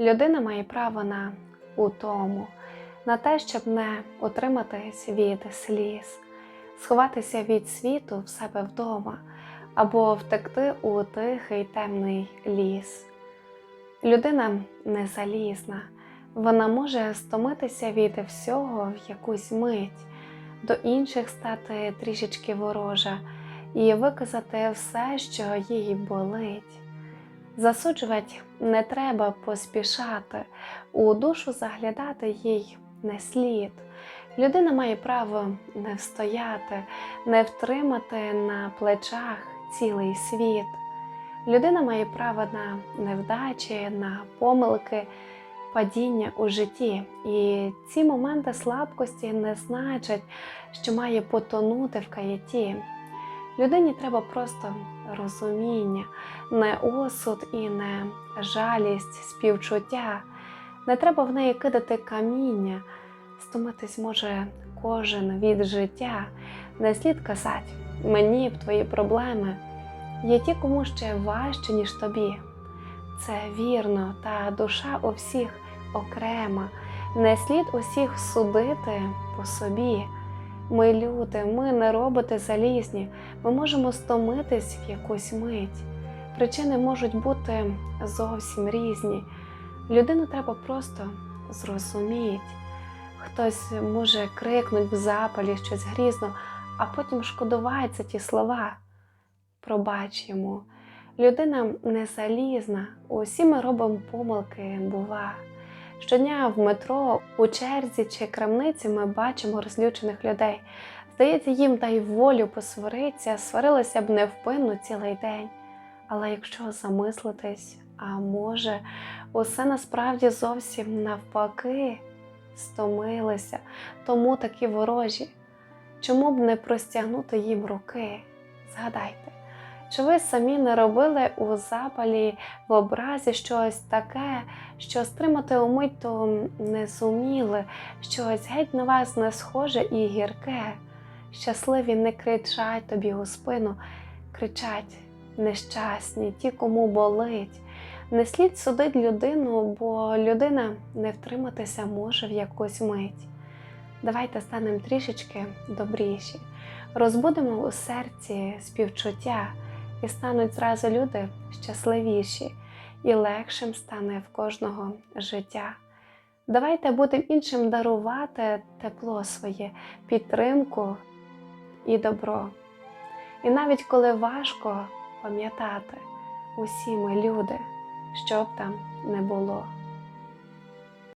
Людина має право на утому, на те, щоб не утриматись від сліз, сховатися від світу в себе вдома або втекти у тихий темний ліс. Людина не залізна, вона може стомитися від всього в якусь мить, до інших стати трішечки ворожа і виказати все, що їй болить. Засуджувати не треба поспішати, у душу заглядати їй не слід. Людина має право не встояти, не втримати на плечах цілий світ. Людина має право на невдачі, на помилки, падіння у житті. І ці моменти слабкості не значать, що має потонути в каяті. Людині треба просто розуміння, не осуд і не жалість, співчуття. Не треба в неї кидати каміння, стомитись може кожен від життя. Не слід казати, мені б твої проблеми. Є ті, кому ще важче, ніж тобі. Це вірно, та душа у всіх окрема. Не слід усіх судити по собі. Ми люди, ми не роботи залізні, ми можемо стомитись в якусь мить. Причини можуть бути зовсім різні. Людину треба просто зрозуміти. Хтось може крикнути в запалі щось грізно, а потім шкодувати за ті слова. Пробач йому. Людина не залізна, усі ми робимо помилки, бува. Щодня в метро, у черзі чи крамниці ми бачимо розлючених людей. Здається, їм дай волю посвариться, сварилися б невпинно цілий день. Але якщо замислитись, а може, усе насправді зовсім навпаки, стомилися, тому такі ворожі. Чому б не простягнути їм руки? Згадайте, чи ви самі не робили у запалі в образі щось таке, що стримати умить то не зуміли, щось геть на вас не схоже і гірке. Щасливі не кричать тобі у спину, кричать нещасні, ті, кому болить. Не слід судити людину, бо людина не втриматися може в якусь мить. Давайте станемо трішечки добріші, розбудемо у серці співчуття і стануть зразу люди щасливіші, і легшим стане в кожного життя. Давайте будемо іншим дарувати тепло своє, підтримку і добро. І навіть коли важко пам'ятати, усі ми люди, що б там не було.